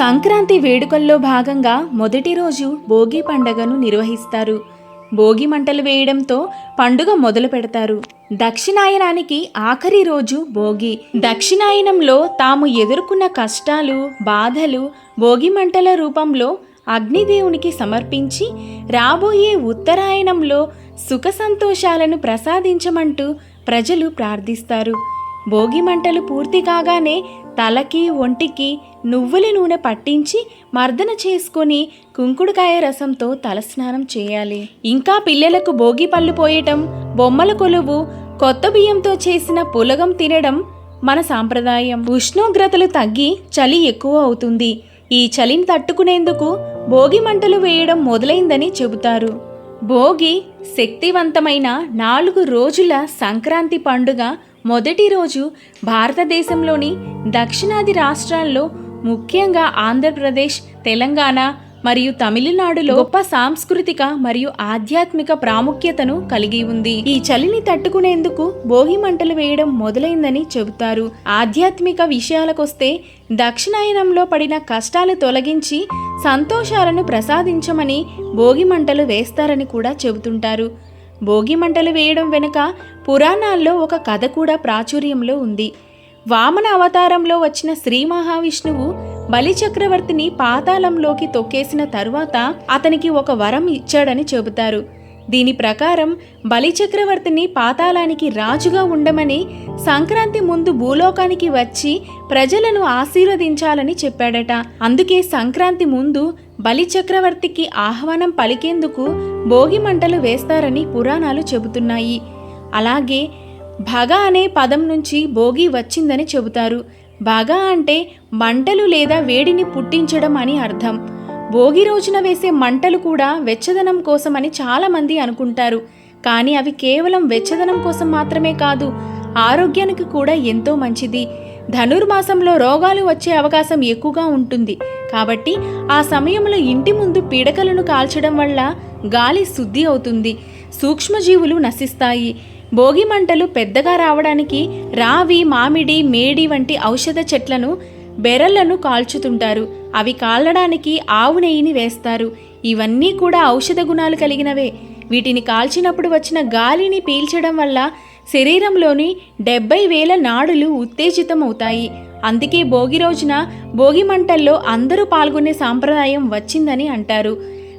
సంక్రాంతి వేడుకల్లో భాగంగా మొదటి రోజు భోగి పండగను నిర్వహిస్తారు. భోగి మంటలు వేయడంతో పండుగ మొదలు పెడతారు. దక్షిణాయనానికి ఆఖరి రోజు భోగి. దక్షిణాయనంలో తాము ఎదుర్కొన్న కష్టాలు బాధలు భోగి మంటల రూపంలో అగ్నిదేవునికి సమర్పించి రాబోయే ఉత్తరాయణంలో సుఖ సంతోషాలను ప్రసాదించమంటూ ప్రజలు ప్రార్థిస్తారు. భోగి మంటలు పూర్తి కాగానే తలకి ఒంటికి నువ్వుల నూనె పట్టించి మర్దన చేసుకొని కుంకుడుకాయ రసంతో తలస్నానం చేయాలి. ఇంకా పిల్లలకు భోగి పళ్ళు పోయటం బొమ్మల కొలువు కొత్త బియ్యంతో చేసిన పులగం తినడం మన సాంప్రదాయం. ఉష్ణోగ్రతలు తగ్గి చలి ఎక్కువ అవుతుంది. ఈ చలిని తట్టుకునేందుకు భోగి మంటలు వేయడం మొదలైందని చెబుతారు. భోగి శక్తివంతమైన నాలుగు రోజుల సంక్రాంతి పండుగ మొదటి రోజు భారతదేశంలోని దక్షిణాది రాష్ట్రాల్లో ముఖ్యంగా ఆంధ్రప్రదేశ్ తెలంగాణ మరియు తమిళనాడులో గొప్ప సాంస్కృతిక మరియు ఆధ్యాత్మిక ప్రాముఖ్యతను కలిగి ఉంది. ఈ చలిని తట్టుకునేందుకు భోగి మంటలు వేయడం మొదలైందని చెబుతారు. ఆధ్యాత్మిక విషయాలకొస్తే దక్షిణాయనంలో పడిన కష్టాలు తొలగించి సంతోషాలను ప్రసాదించమని భోగి మంటలు వేస్తారని కూడా చెబుతుంటారు. భోగి మంటలు వేయడం వెనుక పురాణాల్లో ఒక కథ కూడా ప్రాచుర్యంలో ఉంది. వామన అవతారంలో వచ్చిన శ్రీ మహావిష్ణువు బలిచక్రవర్తిని పాతాళంలోకి తొక్కేసిన తరువాత అతనికి ఒక వరం ఇచ్చాడని చెబుతారు. దీని ప్రకారం బలిచక్రవర్తిని పాతాళానికి రాజుగా ఉండమని సంక్రాంతి ముందు భూలోకానికి వచ్చి ప్రజలను ఆశీర్వదించాలని చెప్పాడట. అందుకే సంక్రాంతి ముందు బలి చక్రవర్తికి ఆహ్వానం పలికేందుకు భోగి మంటలు వేస్తారని పురాణాలు చెబుతున్నాయి. అలాగే భగ అనే పదం నుంచి భోగి వచ్చిందని చెబుతారు. భగ అంటే మంటలు లేదా వేడిని పుట్టించడం అని అర్థం. భోగి రోజున వేసే మంటలు కూడా వెచ్చదనం కోసమని చాలామంది అనుకుంటారు. కానీ అవి కేవలం వెచ్చదనం కోసం మాత్రమే కాదు ఆరోగ్యానికి కూడా ఎంతో మంచిది. ధనుర్మాసంలో రోగాలు వచ్చే అవకాశం ఎక్కువగా ఉంటుంది. కాబట్టి ఆ సమయంలో ఇంటి ముందు పీడకలను కాల్చడం వల్ల గాలి శుద్ధి అవుతుంది. సూక్ష్మజీవులు నశిస్తాయి. భోగి మంటలు పెద్దగా రావడానికి రావి మామిడి మేడి వంటి ఔషధ చెట్లను బెరళ్ళను కాల్చుతుంటారు. అవి కాలడానికి ఆవు నెయ్యిని వేస్తారు. ఇవన్నీ కూడా ఔషధ గుణాలు కలిగినవే. వీటిని కాల్చినప్పుడు వచ్చిన గాలిని పీల్చడం వల్ల శరీరంలోని డెబ్బై వేల నాడులు ఉత్తేజితమవుతాయి. అందుకే భోగి రోజున భోగి మంటల్లో అందరూ పాల్గొనే సాంప్రదాయం వచ్చిందని అంటారు.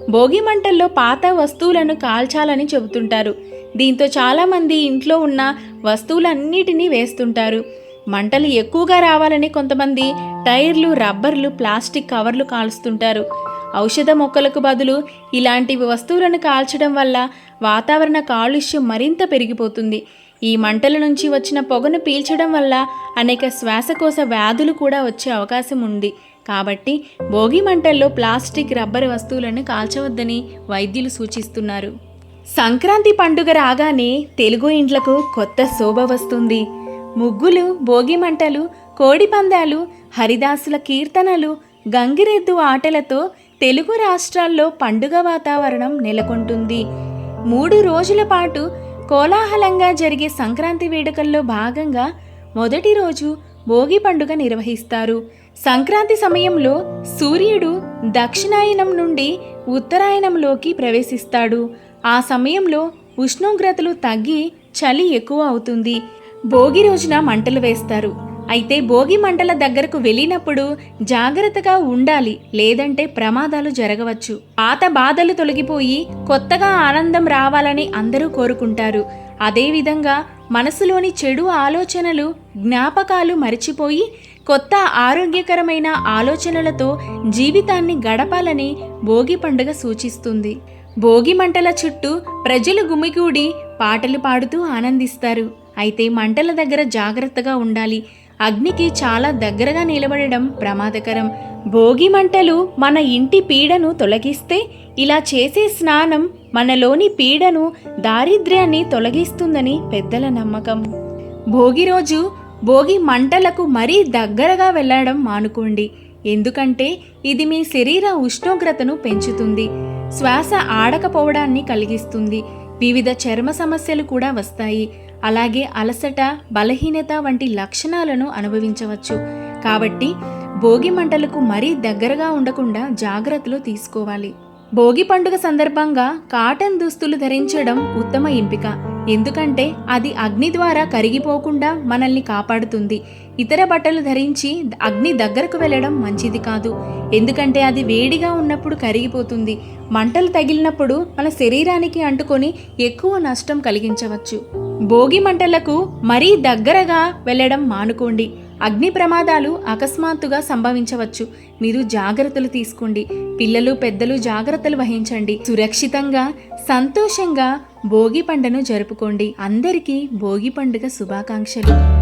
భోగి మంటల్లో పాత వస్తువులను కాల్చాలని చెబుతుంటారు. దీంతో చాలామంది ఇంట్లో ఉన్న వస్తువులన్నిటినీ వేస్తుంటారు. మంటలు ఎక్కువగా రావాలని కొంతమంది టైర్లు రబ్బర్లు ప్లాస్టిక్ కవర్లు కాలుస్తుంటారు. ఔషధ మొక్కలకు బదులు ఇలాంటి వస్తువులను కాల్చడం వల్ల వాతావరణ కాలుష్యం మరింత పెరిగిపోతుంది. ఈ మంటల నుంచి వచ్చిన పొగను పీల్చడం వల్ల అనేక శ్వాసకోశ వ్యాధులు కూడా వచ్చే అవకాశం ఉంది. కాబట్టి భోగి మంటల్లో ప్లాస్టిక్ రబ్బర్ వస్తువులను కాల్చవద్దని వైద్యులు సూచిస్తున్నారు. సంక్రాంతి పండుగ రాగానే తెలుగు ఇండ్లకు కొత్త శోభ వస్తుంది. ముగ్గులు భోగి మంటలు కోడి పందాలు హరిదాసుల కీర్తనలు గంగిరెద్దు ఆటలతో తెలుగు రాష్ట్రాల్లో పండుగ వాతావరణం నెలకొంటుంది. మూడు రోజుల పాటు కోలాహలంగా జరిగే సంక్రాంతి వేడుకల్లో భాగంగా మొదటి రోజు భోగి పండుగ నిర్వహిస్తారు. సంక్రాంతి సమయంలో సూర్యుడు దక్షిణాయనం నుండి ఉత్తరాయణంలోకి ప్రవేశిస్తాడు. ఆ సమయంలో ఉష్ణోగ్రతలు తగ్గి చలి ఎక్కువ అవుతుంది. భోగి రోజున మంటలు వేస్తారు. అయితే భోగి మంటల దగ్గరకు వెళ్ళినప్పుడు జాగ్రత్తగా ఉండాలి లేదంటే ప్రమాదాలు జరగవచ్చు. పాత బాధలు తొలగిపోయి కొత్తగా ఆనందం రావాలని అందరూ కోరుకుంటారు. అదేవిధంగా మనసులోని చెడు ఆలోచనలు జ్ఞాపకాలు మరిచిపోయి కొత్త ఆరోగ్యకరమైన ఆలోచనలతో జీవితాన్ని గడపాలని భోగి పండుగ సూచిస్తుంది. భోగి మంటల చుట్టూ ప్రజలు గుమిగూడి పాటలు పాడుతూ ఆనందిస్తారు. అయితే మంటల దగ్గర జాగ్రత్తగా ఉండాలి. అగ్నికి చాలా దగ్గరగా నిలబడడం ప్రమాదకరం. భోగి మంటలు మన ఇంటి పీడను తొలగిస్తే ఇలా చేసే స్నానం మనలోని పీడను దారిద్ర్యాన్ని తొలగిస్తుందని పెద్దల నమ్మకం. భోగి రోజు భోగి మంటలకు మరీ దగ్గరగా వెళ్ళడం మానుకోండి. ఎందుకంటే ఇది మీ శరీర ఉష్ణోగ్రతను పెంచుతుంది. శ్వాస ఆడకపోవడాన్ని కలిగిస్తుంది. వివిధ చర్మ సమస్యలు కూడా వస్తాయి. అలాగే అలసట బలహీనత వంటి లక్షణాలను అనుభవించవచ్చు. కాబట్టి భోగి మంటలకు మరీ దగ్గరగా ఉండకుండా జాగ్రత్తలు తీసుకోవాలి. భోగి పండుగ సందర్భంగా కాటన్ దుస్తులు ధరించడం ఉత్తమ ఎంపిక. ఎందుకంటే అది అగ్ని ద్వారా కరిగిపోకుండా మనల్ని కాపాడుతుంది. ఇతర బట్టలు ధరించి అగ్ని దగ్గరకు వెళ్ళడం మంచిది కాదు. ఎందుకంటే అది వేడిగా ఉన్నప్పుడు కరిగిపోతుంది. మంటలు తగిలినప్పుడు మన శరీరానికి అంటుకొని ఎక్కువ నష్టం కలిగించవచ్చు. భోగి మంటలకు మరీ దగ్గరగా వెళ్ళడం మానుకోండి. అగ్ని ప్రమాదాలు అకస్మాత్తుగా సంభవించవచ్చు. మీరు జాగ్రత్తలు తీసుకోండి. పిల్లలు పెద్దలు జాగ్రత్తలు వహించండి. సురక్షితంగా సంతోషంగా భోగి పండుగను జరుపుకోండి. అందరికీ భోగి పండుగ శుభాకాంక్షలు.